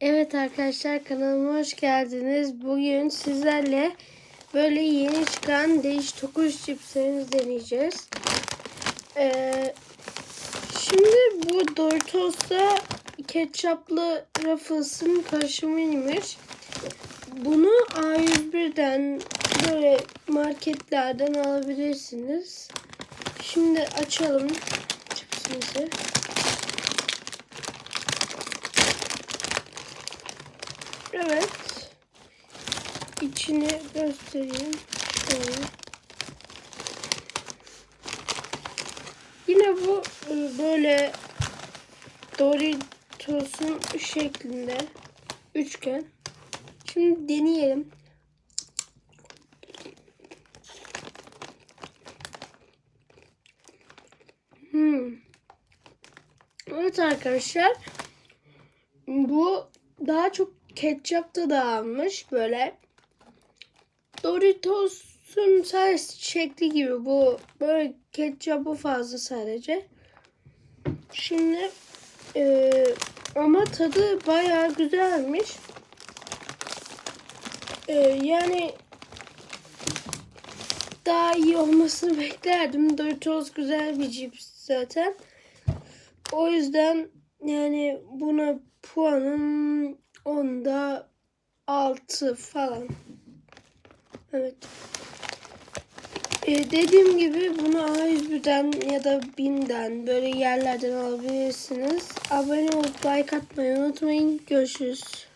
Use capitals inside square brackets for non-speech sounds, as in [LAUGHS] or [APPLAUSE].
Evet arkadaşlar kanalıma hoş geldiniz. Bugün sizlerle böyle yeni çıkan değiş tokuş cipslerimizi deneyeceğiz. Ee, şimdi bu Doritos'ta ketçaplı Ruffles'ın karışımıymış. Bunu A101'den böyle marketlerden alabilirsiniz. Şimdi açalım cipsimizi. Evet. İçini göstereyim. Şöyle. Yine bu e, böyle Doritos'un şeklinde üçgen. Şimdi deneyelim. Hmm. Evet arkadaşlar. Bu daha çok ketçapta da almış böyle. Doritos'un sadece şekli gibi bu böyle ketçapı fazla sadece. Şimdi e, ama tadı bayağı güzelmiş. E, yani daha iyi olmasını [LAUGHS] beklerdim. Doritos güzel bir cips zaten. O yüzden yani buna puanım onda 6 falan. Evet. Ee, dediğim gibi bunu A101'den ya da BİM'den böyle yerlerden alabilirsiniz. Abone olup like atmayı unutmayın. Görüşürüz.